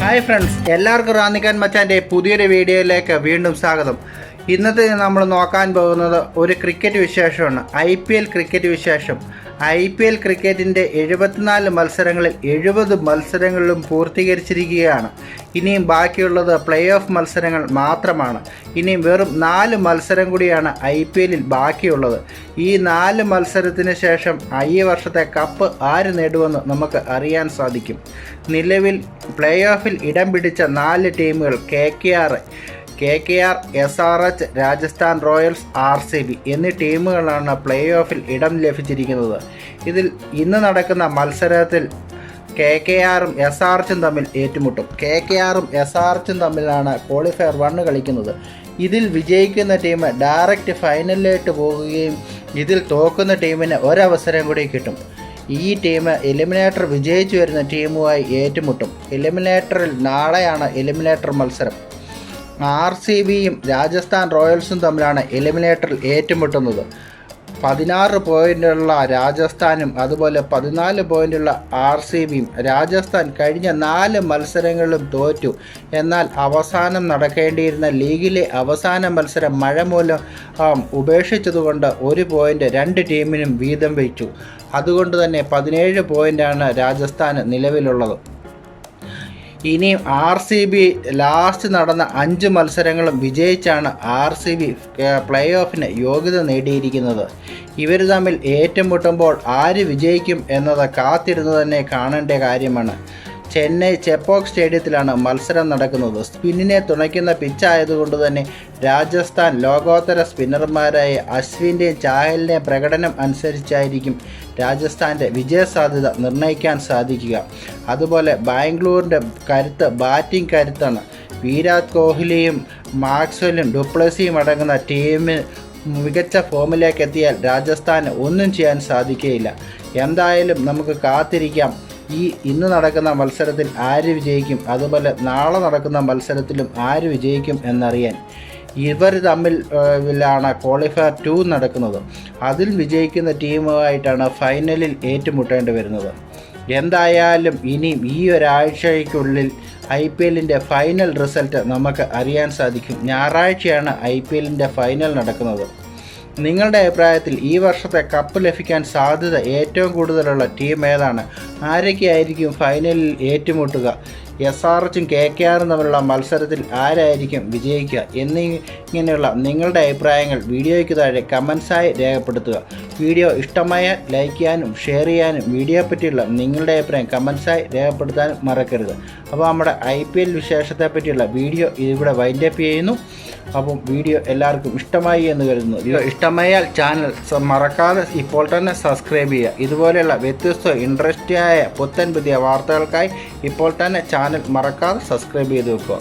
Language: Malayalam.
ഹായ് ഫ്രണ്ട്സ് എല്ലാവർക്കും റാന്നിക്കാൻ മച്ചാന്റെ പുതിയൊരു വീഡിയോയിലേക്ക് വീണ്ടും സ്വാഗതം. ഇന്നത്തെ നമ്മൾ നോക്കാൻ പോകുന്നത് ഒരു ക്രിക്കറ്റ് വിശേഷമാണ്. ഐ പി എൽ ക്രിക്കറ്റ് വിശേഷം. ഐ പി എൽ ക്രിക്കറ്റിന്റെ എഴുപത്തിനാല് മത്സരങ്ങളിൽ എഴുപത് മത്സരങ്ങളിലും പൂർത്തീകരിച്ചിരിക്കുകയാണ്. ഇനിയും ബാക്കിയുള്ളത് പ്ലേ ഓഫ് മത്സരങ്ങൾ മാത്രമാണ്. ഇനിയും വെറും നാല് മത്സരം കൂടിയാണ് ഐ പി എല്ലിൽ ബാക്കിയുള്ളത്. ഈ നാല് മത്സരത്തിന് ശേഷം ഈ വർഷത്തെ കപ്പ് ആര് നേടുമെന്ന് നമുക്ക് അറിയാൻ സാധിക്കും. നിലവിൽ പ്ലേ ഓഫിൽ ഇടം പിടിച്ച നാല് ടീമുകൾ K K R K K R S R H Rajasthan Royals R C B എന്നീ ടീമുകളാണ് പ്ലേ ഓഫിൽ ഇടം ലഭിച്ചിരിക്കുന്നത്. ഇതിൽ ഇന്ന് നടക്കുന്ന മത്സരത്തിൽ കെ കെ ആറും എസ് ആർ എച്ചും തമ്മിൽ ഏറ്റുമുട്ടും. കെ കെ ആറും എസ് ആർ എച്ചും തമ്മിലാണ് ക്വാളിഫയർ വണ്ണ് കളിക്കുന്നത്. ഇതിൽ വിജയിക്കുന്ന ടീം ഡയറക്റ്റ് ഫൈനലിലേക്ക് പോകുകയും ഇതിൽ തോക്കുന്ന ടീമിന് ഒരവസരം കൂടി കിട്ടും. ഈ ടീം എലിമിനേറ്റർ വിജയിച്ചു വരുന്ന ടീമുമായി ഏറ്റുമുട്ടും. എലിമിനേറ്ററിൽ നാളെയാണ് എലിമിനേറ്റർ മത്സരം. ആർ സി ബിയും രാജസ്ഥാൻ റോയൽസും തമ്മിലാണ് എലിമിനേറ്ററിൽ ഏറ്റുമുട്ടുന്നത്. പതിനാറ് പോയിന്റുള്ള രാജസ്ഥാനും അതുപോലെ പതിനാല് പോയിന്റുള്ള ആർ സി ബിയും രാജസ്ഥാൻ കഴിഞ്ഞ നാല് മത്സരങ്ങളിലും തോറ്റു. എന്നാൽ അവസാനം നടക്കേണ്ടിയിരുന്ന ലീഗിലെ അവസാന മത്സരം മഴ മൂലം ഉപേക്ഷിച്ചതുകൊണ്ട് ഒരു പോയിന്റ് രണ്ട് ടീമിനും വീതം വെച്ചു. അതുകൊണ്ട് തന്നെ പതിനേഴ് പോയിന്റാണ് രാജസ്ഥാന് നിലവിലുള്ളത്. ഇനി ആർ സി ബി ലാസ്റ്റ് നടന്ന അഞ്ച് മത്സരങ്ങളും വിജയിച്ചാണ് ആർ സി ബി പ്ലേ ഓഫിന് യോഗ്യത നേടിയിരിക്കുന്നത്. ഇവർ തമ്മിൽ ഏറ്റുമുട്ടുമ്പോൾ ആര് വിജയിക്കും എന്നത് കാത്തിരുന്ന് തന്നെ കാണേണ്ട കാര്യമാണ്. ചെന്നൈ ചെപ്പോക് സ്റ്റേഡിയത്തിലാണ് മത്സരം നടക്കുന്നത്. സ്പിന്നിനെ തുണയ്ക്കുന്ന പിച്ചായതുകൊണ്ട് തന്നെ രാജസ്ഥാൻ ലോകോത്തര സ്പിന്നർമാരായ അശ്വിന്റെയും ചാഹലിന്റെയും പ്രകടനം അനുസരിച്ചായിരിക്കും രാജസ്ഥാന്റെ വിജയസാധ്യത നിർണയിക്കാൻ സാധിക്കുക. അതുപോലെ ബാംഗ്ലൂരിന്റെ കരുത്ത് ബാറ്റിംഗ് കരുത്താണ്. വിരാട് കോഹ്ലിയും മാക്സ്വലും ഡുപ്ലസിയും അടങ്ങുന്ന ടീമിന് മികച്ച ഫോമിലേക്ക് എത്തിയാൽ രാജസ്ഥാന് ഒന്നും ചെയ്യാൻ സാധിക്കുകയില്ല. എന്തായാലും നമുക്ക് കാത്തിരിക്കാം. ഈ ഇന്ന് നടക്കുന്ന മത്സരത്തിൽ ആര് വിജയിക്കും? അതുപോലെ നാളെ നടക്കുന്ന മത്സരത്തിലും ആര് വിജയിക്കും എന്നറിയാൻ ഇവർ തമ്മിൽ ലാണ് ക്വാളിഫയർ ടു നടക്കുന്നത്. അതിൽ വിജയിക്കുന്ന ടീമുമായിട്ടാണ് ഫൈനലിൽ ഏറ്റുമുട്ടേണ്ടി വരുന്നത്. എന്തായാലും ഇനിയും ഈ ഒരാഴ്ചയ്ക്കുള്ളിൽ ഐ പി എല്ലിന്റെ ഫൈനൽ റിസൾട്ട് നമുക്ക് അറിയാൻ സാധിക്കും. ഞായറാഴ്ചയാണ് ഐ പി എല്ലിന്റെ ഫൈനൽ നടക്കുന്നത്. നിങ്ങളുടെ അഭിപ്രായത്തിൽ ഈ വർഷത്തെ കപ്പ് ലഭിക്കാൻ സാധ്യത ഏറ്റവും കൂടുതലുള്ള ടീം ഏതാണ്? ആരൊക്കെയായിരിക്കും ഫൈനലിൽ ഏറ്റുമുട്ടുക? എസ് ആർ എച്ചും കെ കെ ആറും തമ്മിലുള്ള മത്സരത്തിൽ ആരായിരിക്കും വിജയിക്കുക എന്നിങ്ങനെയുള്ള നിങ്ങളുടെ അഭിപ്രായങ്ങൾ വീഡിയോയ്ക്ക് താഴെ കമൻസായി രേഖപ്പെടുത്തുക. വീഡിയോ ഇഷ്ടമായ ലൈക്ക് ചെയ്യാനും ഷെയർ ചെയ്യാനും വീഡിയോയെ പറ്റിയുള്ള നിങ്ങളുടെ അഭിപ്രായം കമൻസായി രേഖപ്പെടുത്താനും മറക്കരുത്. അപ്പോൾ നമ്മുടെ ഐ പി എൽ വിശേഷത്തെ പറ്റിയുള്ള വീഡിയോ ഇതിവിടെ വൈൻഡപ്പ് ചെയ്യുന്നു. അപ്പം വീഡിയോ എല്ലാവർക്കും ഇഷ്ടമായി എന്ന് കരുതുന്നു. ഇത് ഇഷ്ടമായാൽ ചാനൽ മറക്കാതെ ഇപ്പോൾ തന്നെ സബ്സ്ക്രൈബ് ചെയ്യുക. ഇതുപോലെയുള്ള വ്യത്യസ്ത ഇൻട്രസ്റ്റിയായ പുത്തൻ പുതിയ വാർത്തകൾക്കായി ഇപ്പോൾ തന്നെ ചാനൽ മറക്കാതെ സബ്സ്ക്രൈബ് ചെയ്ത് വെക്കുക.